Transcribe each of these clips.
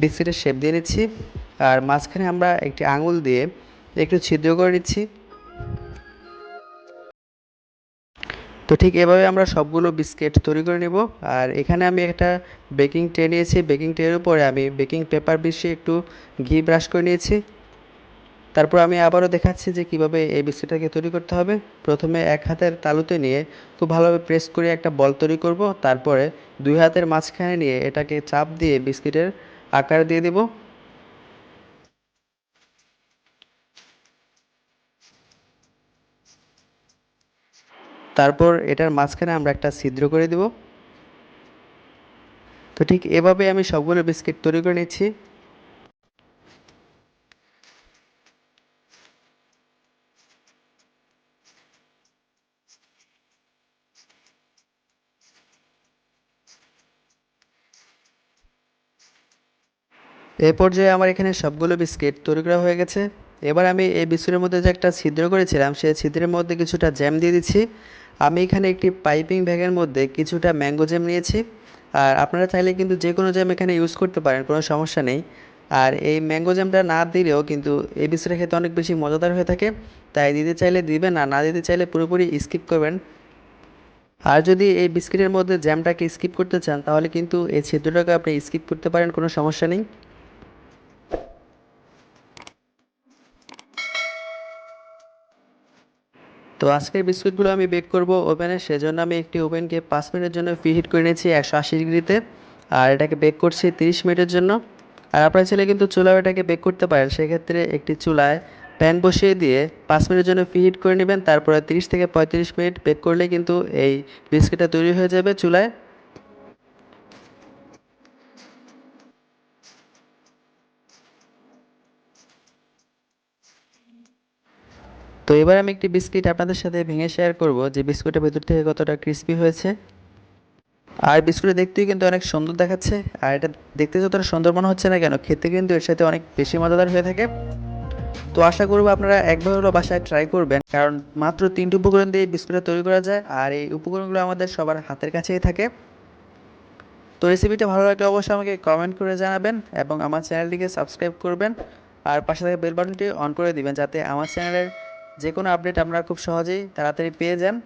বিস্কিটের শেপ দিয়ে নিচ্ছি। আর মাঝখানে আমরা একটি আঙুল দিয়ে একটু ছিদ্র করে নিচ্ছি। তো ঠিক এভাবে আমরা সবগুলো বিস্কিট তৈরি করে নেব। আর এখানে আমি একটা বেকিং ট্রে নিয়েছি। বেকিং ট্রের উপরে আমি বেকিং পেপার বিছিয়ে একটু ঘি ব্রাশ করে নিয়েছি। তারপর আমি আবারও দেখাচ্ছি যে কীভাবে এই বিস্কিটটাকে তৈরি করতে হবে। প্রথমে এক হাতের তালুতে নিয়ে খুব ভালোভাবে প্রেস করে একটা বল তৈরি করব। তারপরে দুই হাতের মাঝখানে নিয়ে এটাকে চাপ দিয়ে বিস্কিটের আকার দিয়ে দেব। তারপর এটার মাঝখানে আমরা একটা ছিদ্র করে দেব। তো ঠিক এভাবে আমি সবগুলো বিস্কিট তৈরি করে নিচ্ছি। এই পর্যায়ে আমার এখানে সবগুলো বিস্কিট তৈরি করা হয়ে গেছে। এবার আমি এই বিস্কুটের মধ্যে যে একটা ছিদ্র করেছিলাম, সেই ছিদ্রের মধ্যে কিছুটা জ্যাম দিয়ে দিচ্ছি। আমি এখানে একটি পাইপিং ব্যাগের মধ্যে কিছুটা ম্যাঙ্গো জ্যাম নিয়েছি। আর আপনারা চাইলে কিন্তু যে কোনো জ্যাম এখানে ইউজ করতে পারেন, কোনো সমস্যা নেই। আর এই ম্যাঙ্গো জ্যামটা না দিলেও কিন্তু এই বিস্কুটটা খেতে অনেক বেশি মজাদার হয়ে থাকে। তাই দিতে চাইলে দিবেন আর না দিতে চাইলে পুরোপুরি স্কিপ করবেন। আর যদি এই বিস্কিটের মধ্যে জ্যামটাকে স্কিপ করতে চান, তাহলে কিন্তু এই ছিদ্রটাকে আপনি স্কিপ করতে পারেন, কোনো সমস্যা নেই। তো আজকের বিস্কুটগুলো আমি বেক করব ওভেনে, সেজন্য আমি একটি ওভেনকে পাঁচ মিনিটের জন্য প্রিহিট করে নিয়েছি একশো আশি ডিগ্রিতে। আর এটাকে বেক করছি তিরিশ মিনিটের জন্য। আর আপনার ছেলে কিন্তু চুলায় এটাকে বেক করতে পারেন, সেক্ষেত্রে একটি চুলায় প্যান বসিয়ে দিয়ে পাঁচ মিনিটের জন্য প্রিহিট করে নেবেন। তারপরে তিরিশ থেকে পঁয়ত্রিশ মিনিট বেক করলে কিন্তু এই বিস্কিটটা তৈরি হয়ে যাবে চুলায়। তো এবার আমি একটি বিস্কিট আপনাদের সাথে ভেঙে শেয়ার করব, যে বিস্কুটের ভেতর থেকে কতটা ক্রিস্পি হয়েছে। আর বিস্কুটটা দেখতেই কিন্তু অনেক সুন্দর দেখাচ্ছে, আর এটা দেখতে যতটা সুন্দর মনে হচ্ছে না কেন, খেতে কিন্তু এর সাথে অনেক বেশি মজাদার হয়ে থাকে। তো আশা করব আপনারা একবার হলো বাসায় ট্রাই করবেন, কারণ মাত্র তিনটি উপকরণ দিয়ে বিস্কুটটা তৈরি করা যায়, আর এই উপকরণগুলো আমাদের সবার হাতের কাছেই থাকে। তো রেসিপিটা ভালো লাগলে অবশ্যই আমাকে কমেন্ট করে জানাবেন, এবং আমার চ্যানেলটিকে সাবস্ক্রাইব করবেন, আর পাশে থাকা বেল বাটনটি অন করে দিবেন, যাতে আমার চ্যানেলের যে কোনো আপডেট আপনারা খুব সহজেই তাড়াতাড়ি পেয়ে যান।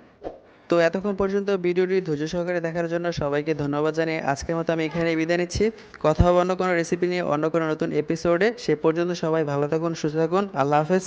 তো এতক্ষণ পর্যন্ত ভিডিওটি ধৈর্য সহকারে দেখার জন্য সবাইকে ধন্যবাদ জানিয়ে আজকের মতো আমি এখানে বিদায় নিচ্ছি। কথা হবে অন্য কোনো রেসিপি নিয়ে, অন্য কোনো নতুন এপিসোডে সে পর্যন্ত সবাই ভালো থাকুন, সুস্থ থাকুন। আল্লাহ হাফেজ।